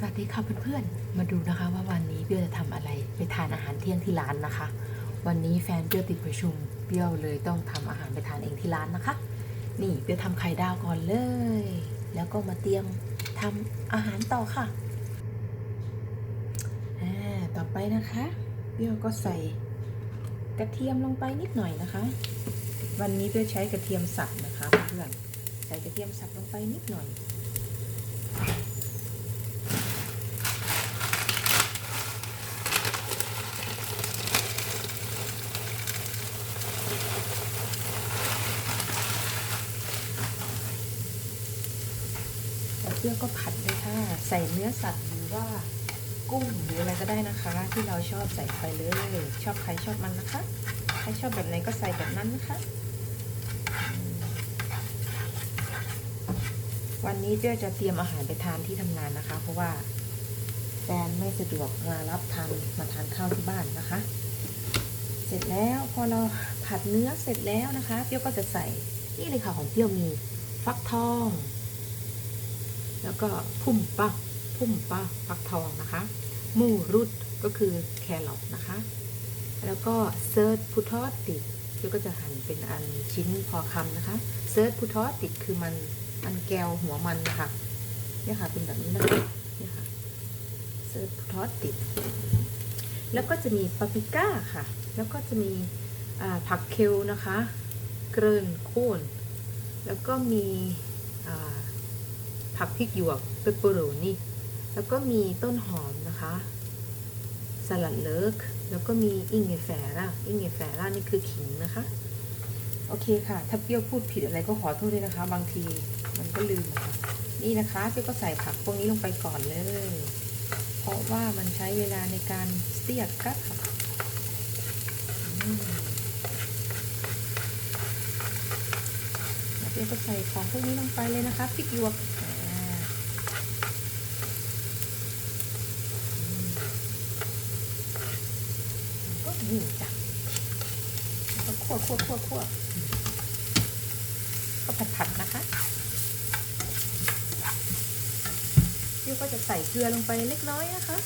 สวัสดีค่ะเพื่อนๆ มาดูนะคะว่าวันนี้เปรี้ยวจะทำอะไรไปทานอาหารเที่ยงที่ร้านนะคะ วันนี้แฟนเปรี้ยวติดประชุมเปรี้ยวเลยต้องทำอาหารไปทานเองที่ร้านนะคะ นี่เปรี้ยวทำไข่ดาวก่อนเลย แล้วก็มาเตรียมทำอาหารต่อค่ะอ่าต่อไปนะคะเปรี้ยวก็ใส่กระเทียมลงไปนิดหน่อยนะคะ วันนี้เปรี้ยวใช้กระเทียมสับนะคะเพื่อนใส่กระเทียมสับลงไปนิดหน่อย เปรี้ยวก็ผัดเลยค่ะ ใส่เนื้อสัตว์หรือว่ากุ้งหรืออะไรก็ได้นะคะ ที่เราชอบใส่ไปเลย ชอบใครชอบมันนะคะ ใครชอบแบบไหนก็ใส่แบบนั้นนะคะ วันนี้เปรี้จะเตรียมอาหารไปทานที่ทำงานนะคะ เพราะว่าแฟนไม่สะดวกมารับทานมาทานข้าวที่บ้านนะคะ เสร็จแล้วพอเราผัดเนื้อเสร็จแล้วนะคะ เปรี้ยวก็จะใส่นี่เลยค่ะของเปรี้ยวมีฟักทอง แล้วก็พุ่มปะพุ่มปะฟักทองนะคะมูรุดก็คือแครอทนะคะ แล้วก็เซิร์ชพุทอติดแล้วก็จะหั่นเป็นอันชิ้นพอคำนะคะ เซิร์ชพุทอติดคือมันอันแก้วหัวมันนะคะเนี่ยค่ะเป็นแบบนี้นะคะเนี่ยค่ะเซิร์ชพุทอติดแล้วก็จะมีปาปริก้าค่ะ แล้วก็จะมีผักเคลนะคะ เกรินโคนแล้วก็มีอ่า ผักพริกหยวกเปปเปอโรนี่แล้วก็มีต้นหอมนะคะสลัดเลิกแล้วก็มีอิงเงแฟร่าอิงเงแฟร่านี่คือขิงนะคะ โอเคค่ะ ถ้าเปรี้ยวพูดผิดอะไรก็ขอโทษด้วยนะคะ บางทีมันก็ลืมค่ะ นี่นะคะเปรี้ยวก็ใส่ผักพวกนี้ลงไปก่อนเลย เพราะว่ามันใช้เวลาในการเสียบค่ะเปรี้ยวก็ใส่ของพวกนี้ลงไปเลยนะคะพริกหยวกอ่าอืมก็ นี่จ้ะแล้วก็คั่วคั่วคั่วคั่วก็ผัดผัดๆนะคะเปรี้ยวก็จะใส่เกลือลงไปเล็กน้อยนะคะ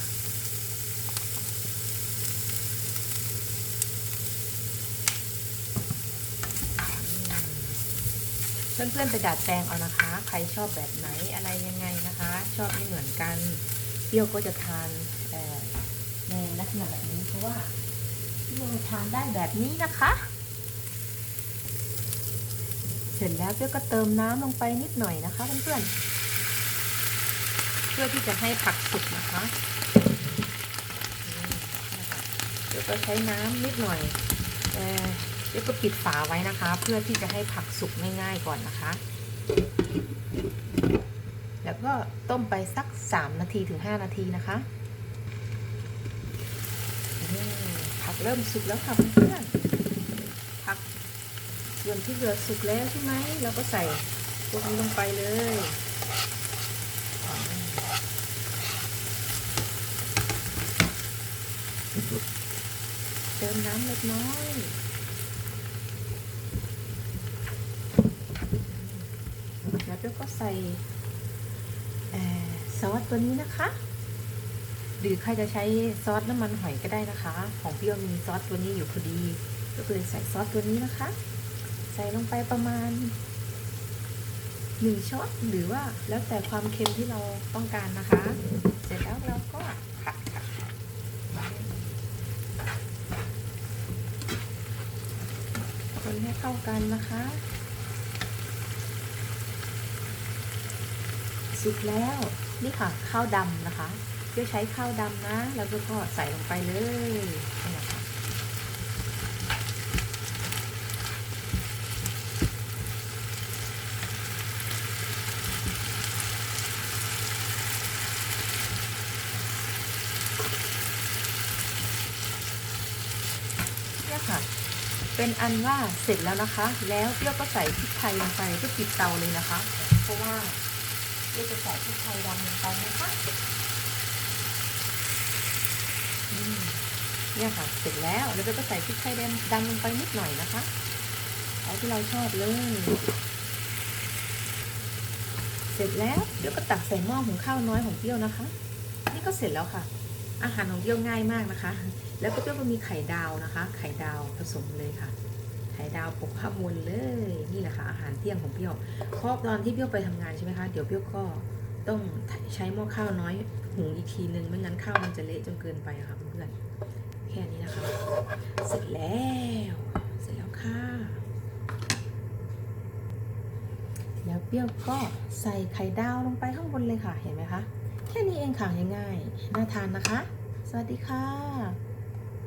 เพื่อนๆไปดัดแปลงเอานะคะ ใครชอบแบบไหนอะไรยังไงนะคะ ชอบไม่เหมือนกันเปรี้ยวก็จะทานในลักษณะแบบนี้เพราะว่า เปรี้ยทานได้แบบนี้นะคะ เสร็จแล้วเปรี้ยวก็เติมน้ำลงไปนิดหน่อยนะคะเพื่อนๆเพื่อที่จะให้ผักสุกนะคะเดี๋ยวก็ใช้น้ำนิดหน่อยเออเดี๋ยวก็ปิดฝาไว้นะคะ เพื่อที่จะให้ผักสุกง่ายๆก่อนนะคะ แล้วก็ต้มไปสัก 3 นาทีถึง 5 นาทีนะคะนี่ผัก เริ่มสุกแล้วค่ะเพื่อนผักส่วนที่เหลือสุกแล้วใช่ไหมเราก็ใส่พวกนี้ลงไปเลยเติมน้ำเล็กน้อยแล้วเราก็ใส่เอ่อซอสตัวนี้นะคะ หรือใครจะใช้ซอสน้ำมันหอยก็ได้นะคะ ของเปรี้ยวมีซอสตัวนี้อยู่พอดี ก็เลยใส่ซอสตัวนี้นะคะ ใส่ลงไปประมาณหนึ่งช้อนหรือว่าแล้วแต่ความเค็มที่เราต้องการนะคะ เสร็จแล้วเราก็ผัดค่ะคนให้เข้ากันนะคะสุกแล้วนี่ค่ะข้าวดำนะคะ เพื่อใช้ข้าวดำนะ แล้วก็ใส่ลงไปเลยนะคะเนี่ยค่ะ เป็นอันว่าเสร็จแล้วนะคะ แล้วเปรี้ยวก็ใส่พริกไทยลงไปเพื่อปิดเตาเลยนะคะ เพราะว่าเดี๋ยวจะใส่พริกไทยดำลงไปนะคะ เนี่ยค่ะเสร็จแล้วแล้วเราก็ใส่พริกไทยดำดำลงไปนิดหน่อยนะคะ เอาที่เราชอบเลย เสร็จแล้วเดี๋ยวก็ตักใส่หม้อหุงข้าวน้อยของเปรี้ยวนะคะ นี่ก็เสร็จแล้วค่ะ อาหารของเปรี้ยวง่ายมากนะคะ แล้วก็เปรี้ยวก็มีไข่ดาวนะคะ ไข่ดาวผสมเลยค่ะไข่ดาวปกข้าวนเลยนี่แหละค่ะอาหารเที่ยงของเปรี้ยวเพราะตอนที่เปรี้ยวไปทำงานใช่ไหมคะเดี๋ยวเปรี้ยวก็ต้องใช้หม้อข้าวน้อยหุงอีกทีนึงไม่งั้นข้าวมันจะเละจนเกินไปค่ะ แค่นี้นะคะ เสร็จแล้ว เสร็จแล้วค่ะ แล้วเปรี้ยวก็ใส่ไข่ดาวลงไปข้างบนเลยค่ะ เห็นไหมคะ แค่นี้เองค่ะง่ายๆน่าทานนะคะ สวัสดีค่ะ